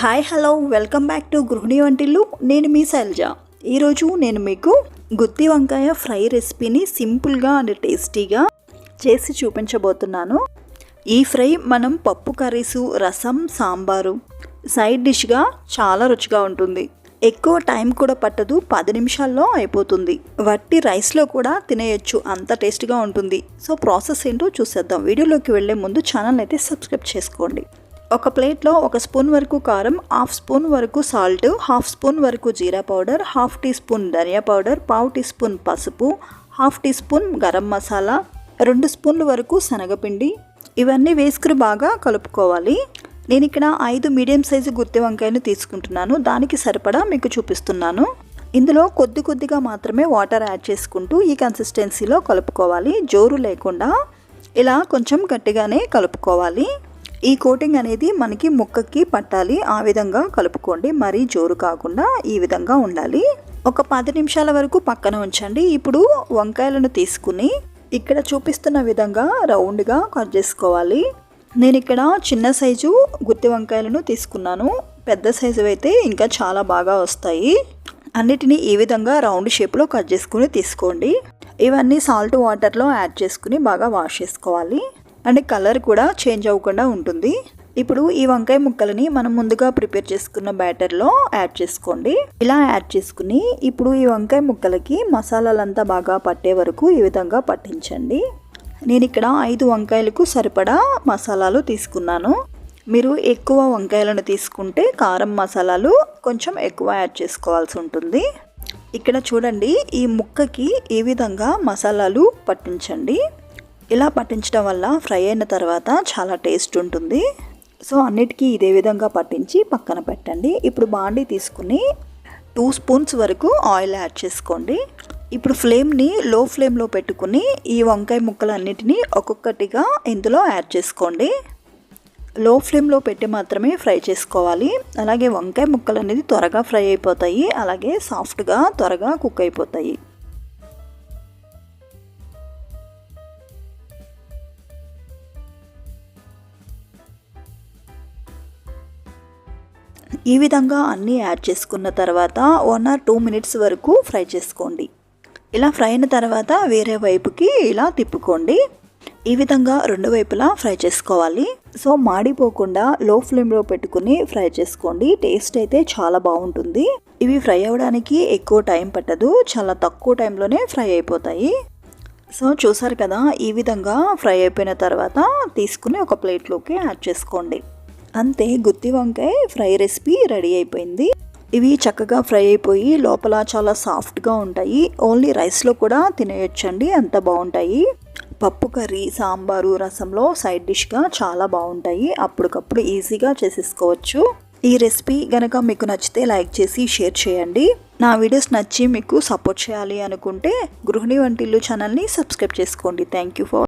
Hi hello welcome back to Gruhini Vantillu నేను మీ శైలజ ఈరోజు నేను మీకు గుత్తి వంకాయ ఫ్రై రెసిపీని సింపుల్గా అండ్ టేస్టీగా చేసి చూపించబోతున్నాను. ఈ ఫ్రై మనం పప్పు కర్రీసు రసం సాంబారు సైడ్ డిష్గా చాలా రుచిగా ఉంటుంది. ఎక్కువ టైం కూడా పట్టదు పది నిమిషాల్లో అయిపోతుంది. వట్టి రైస్లో కూడా తినేయొచ్చు అంత టేస్ట్గా ఉంటుంది. సో ప్రాసెస్ ఏంటో చూసేద్దాం. వీడియోలోకి వెళ్ళే ముందు ఛానల్ అయితే సబ్స్క్రైబ్ చేసుకోండి. ఒక ప్లేట్లో ఒక స్పూన్ వరకు కారం హాఫ్ స్పూన్ వరకు సాల్ట్ హాఫ్ స్పూన్ వరకు jeera powder half tea spoon dhania powder పావు టీ స్పూన్ పసుపు half tea spoon garam masala రెండు స్పూన్ల వరకు శనగపిండి. ఇవన్నీ వేసుకుని బాగా కలుపుకోవాలి. నేను ఇక్కడ ఐదు మీడియం సైజు గుత్తి వంకాయలు తీసుకుంటున్నాను. దానికి సరిపడా మీకు చూపిస్తున్నాను. ఇందులో కొద్ది కొద్దిగా మాత్రమే వాటర్ యాడ్ చేసుకుంటూ ఈ కన్సిస్టెన్సీలో కలుపుకోవాలి. జోరు లేకుండా ఇలా కొంచెం గట్టిగానే కలుపుకోవాలి. ఈ కోటింగ్ అనేది మనకి ముక్కకి పట్టాలి. ఆ విధంగా కలుపుకోండి. మరీ జోరు కాకుండా ఈ విధంగా ఉండాలి. ఒక పది నిమిషాల వరకు పక్కన ఉంచండి. ఇప్పుడు వంకాయలను తీసుకుని ఇక్కడ చూపిస్తున్న విధంగా రౌండ్గా కట్ చేసుకోవాలి. నేను ఇక్కడ చిన్న సైజు గుత్తి వంకాయలను తీసుకున్నాను. పెద్ద సైజు అయితే ఇంకా చాలా బాగా వస్తాయి. అన్నిటినీ ఈ విధంగా రౌండ్ షేప్లో కట్ చేసుకుని తీసుకోండి. ఇవన్నీ సాల్ట్ వాటర్లో యాడ్ చేసుకుని బాగా వాష్ చేసుకోవాలి. అండ్ కలర్ కూడా చేంజ్ అవ్వకుండా ఉంటుంది. ఇప్పుడు ఈ వంకాయ ముక్కలని మనం ముందుగా ప్రిపేర్ చేసుకున్న బ్యాటర్లో యాడ్ చేసుకోండి. ఇలా యాడ్ చేసుకుని ఇప్పుడు ఈ వంకాయ ముక్కలకి మసాలాలంతా బాగా పట్టే వరకు ఈ విధంగా పట్టించండి. నేను ఇక్కడ ఐదు వంకాయలకు సరిపడా మసాలాలు తీసుకున్నాను. మీరు ఎక్కువ వంకాయలను తీసుకుంటే కారం మసాలాలు కొంచెం ఎక్కువ యాడ్ చేసుకోవాల్సి ఉంటుంది. ఇక్కడ చూడండి ఈ ముక్కకి ఈ విధంగా మసాలాలు పట్టించండి. ఇలా పట్టించడం వల్ల ఫ్రై అయిన తర్వాత చాలా టేస్ట్ ఉంటుంది. సో అన్నిటికీ ఇదే విధంగా పట్టించి పక్కన పెట్టండి. ఇప్పుడు బాండీ తీసుకుని టూ స్పూన్స్ వరకు ఆయిల్ యాడ్ చేసుకోండి. ఇప్పుడు ఫ్లేమ్ని లో ఫ్లేమ్లో పెట్టుకుని ఈ వంకాయ ముక్కలన్నిటినీ ఒక్కొక్కటిగా ఇందులో యాడ్ చేసుకోండి. లో ఫ్లేమ్లో పెట్టి మాత్రమే ఫ్రై చేసుకోవాలి. అలాగే వంకాయ ముక్కలు అనేది త్వరగా ఫ్రై అయిపోతాయి. అలాగే సాఫ్ట్గా త్వరగా కుక్ అయిపోతాయి. ఈ విధంగా అన్నీ యాడ్ చేసుకున్న తర్వాత వన్ ఆర్ టూ మినిట్స్ వరకు ఫ్రై చేసుకోండి. ఇలా ఫ్రై అయిన తర్వాత వేరే వైపుకి ఇలా తిప్పుకోండి. ఈ విధంగా రెండు వైపులా ఫ్రై చేసుకోవాలి. సో మాడిపోకుండా లో ఫ్లేమ్లో పెట్టుకుని ఫ్రై చేసుకోండి. టేస్ట్ అయితే చాలా బాగుంటుంది. ఇవి ఫ్రై అవ్వడానికి ఎక్కువ టైం పట్టదు. చాలా తక్కువ టైంలోనే ఫ్రై అయిపోతాయి. సో చూసారు కదా ఈ విధంగా ఫ్రై అయిపోయిన తర్వాత తీసుకుని ఒక ప్లేట్లోకి యాడ్ చేసుకోండి. అంతే గుత్తి వంకాయ ఫ్రై రెసిపీ రెడీ అయిపోయింది. ఇవి చక్కగా ఫ్రై అయిపోయి లోపల చాలా సాఫ్ట్గా ఉంటాయి. ఓన్లీ రైస్లో కూడా తినేయొచ్చండి అంత బాగుంటాయి. పప్పు కర్రీ సాంబారు రసంలో సైడ్ డిష్గా చాలా బాగుంటాయి. అప్పటికప్పుడు ఈజీగా చేసేసుకోవచ్చు. ఈ రెసిపీ గనక మీకు నచ్చితే లైక్ చేసి షేర్ చేయండి. నా వీడియోస్ నచ్చి మీకు సపోర్ట్ చేయాలి అనుకుంటే గృహిణి వంటిల్లు ఛానల్ని సబ్స్క్రైబ్ చేసుకోండి. Thank you for